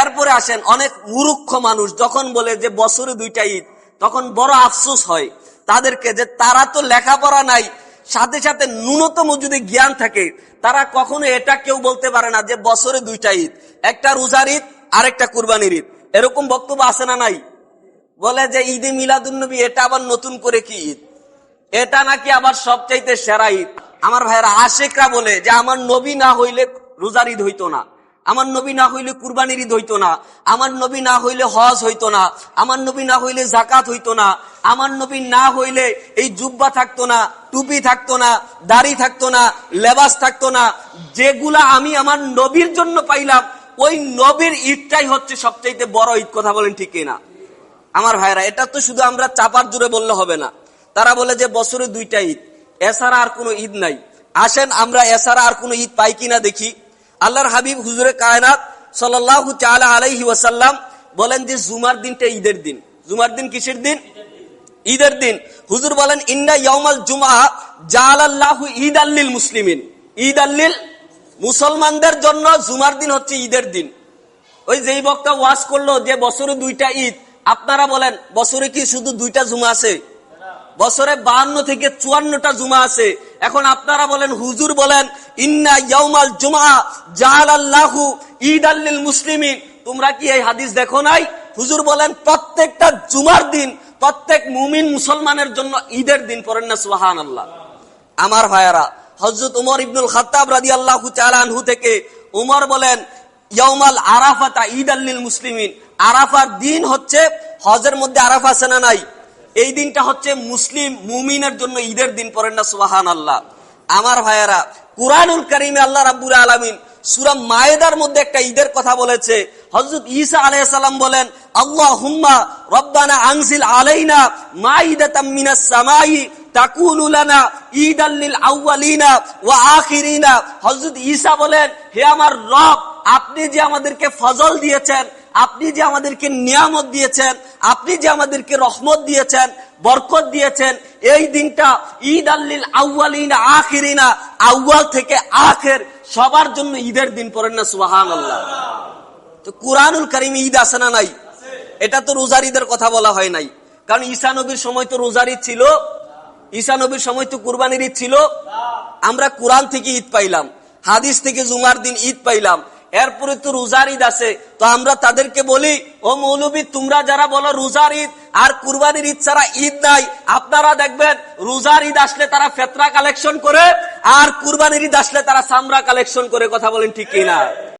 এরপরে আসেন অনেক মুরুক্ষ মানুষ যখন বলে যে বছরে দুইটা ঈদ, তখন বড় আফসোস হয়। তাদেরকে যে তারা তো লেখাপড়া নাই, সাথে সাথে ন্যূনতম যদি জ্ঞান থাকে, তারা কখনো এটা কেউ বলতে পারে না যে বছরে দুইটা ঈদ। একটা রোজার ঈদ আর একটা কুরবানির ঈদ। এরকম বক্তব্য আছে না নাই? বলে যে ঈদে মিলাদুন্নবী, এটা আবার নতুন করে কি ঈদ? এটা নাকি আবার সবচাইতে সেরা ঈদ? আমার ভাইয়েরা আশেকরা বলে যে আমার নবী না হইলে রোজার ঈদ হইতো না। আমার নবী না হইলে কুরবানির ঈদ হইতো না। আমার নবী না হইলে হজ হইতো না। আমার নবী না হইলে জাকাত হইতো না। আমার নবী না হইলে এই জুব্বা থাকতো না, টুপি থাকতো না, দাড়ি থাকতো না, লেবাস থাকতো না। যেগুলা আমি আমার নবীর জন্য পাইলাম, ওই নবীর ঈদটাই হচ্ছে সবচাইতে বড় ঈদ, কথা বলেন ঠিক না আমার ভাইরা এটা তো শুধু আমরা চাপার জুড়ে বললে হবে না। তারা বলে যে বছরে দুইটা ঈদ। এছাড়া আর কোনো ঈদ নাই। আসেন, আমরা এছাড়া আর কোনো ঈদ পাই কিনা দেখি। আল্লাহর হাবিব হুজুরে কায়নাত সাল্লাহ চালা আলাইহি ওয়াসাল্লাম বলেন যে জুমার দিনটা ঈদের দিন। জুমার দিন কিসের দিন? ঈদের দিন। হুজুর বলেন, ইন্না ইয়াউমাল জুমা জালাল্লাহু ঈদ আল্লিল মুসলিমিন। ঈদ আল্লিল মুসলমানদের জন্য জুমার দিন হচ্ছে ঈদের দিন। ওই যেই বক্তা ওয়াজ করল যে বছরে দুইটা ঈদ, আপনারা বলেন, বছরে কি শুধু দুইটা জুমা আছে? বছরে বাহান্ন থেকে চুয়ান্নটা জুমা আছে। এখন আপনারা বলেন, হুজুর বলেন, ইন্না ইয়াউমাল জুমা জালাল্লাহু ঈদ আল্লিল মুসলিমিন। তোমরা কি এই হাদিস দেখো নাই? হুজুর বলেন, প্রত্যেকটা জুমার দিন, প্রত্যেক মুমিন মুসলমানের জন্য ঈদের দিন পড়েন না সুহান আল্লাহ আমার ভাইয়ারা হজরত উমর ইবনুল খাতাব রাজি আল্লাহ আনহু থেকে উমর বলেন ইয়মাল আরাফাতা ঈদ আল্লিল মুসলিমিন। আরাফার দিন হচ্ছে, হজের মধ্যে আরাফা আছে না নাই? এই দিনটা হচ্ছে মুসলিম মুমিনের জন্য ঈদের দিন পড়েন না সুবাহান আল্লাহ আমার ভাইয়ারা, কুরআনুল করিমে আল্লাহ রাব্বুল আলামিন সুরা মায়েদার মধ্যে একটা ঈদের কথা বলেছে। হজরত ঈসা আলাইসাল্লাম বলেন আল্লাহ হুম্মা রব্বানা আনজিল আলাইনা মাইদাতাম মিনাস সামাই তাকুনু লানা ঈদাল আউয়ালিনা ওয়া আখিরিনা। হযরত ঈসা বলেন, হে আমার রব, আপনি যে আমাদেরকে ফজল দিয়েছেন, আপনি যে আমাদেরকে নিয়ামত দিয়েছেন আপনি যে আমাদেরকে রহমত দিয়েছেন, বরকত দিয়েছেন, এই দিনটা ঈদ আল্লিল আউয়ালিনা আখিরিনা, আউয়াল থেকে আখের, সবার জন্য ঈদের দিন পড়েন না সুবাহান আল্লাহ তো কুরআনুল কারিমে ঈদ আছে না নাই? এটা তো রোজার ঈদের কথা বলা হয় নাই। কারণ ঈসা নবীর সময় তো রোজার ঈদ ছিল। ঈসা নবীর সময় তো কুরবানির ঈদ ছিল। আমরা কোরআন থেকে ঈদ পাইলাম। হাদিস থেকে জুমার দিন ঈদ পাইলাম। এরপরে তো রোজার ঈদ আছে। তো আমরা তাদেরকে বলি, ও মৌলবী, তোমরা যারা বলো রোজার ঈদ, আর কুরবানির ঈদ ছাড়া ঈদ নাই, আপনারা দেখবেন রোজার ঈদ আসলে তারা ফেতরা কালেকশন করে, আর কুরবানির ঈদ আসলে তারা সামরা কালেকশন করে, কথা বলেন ঠিকই কিনা?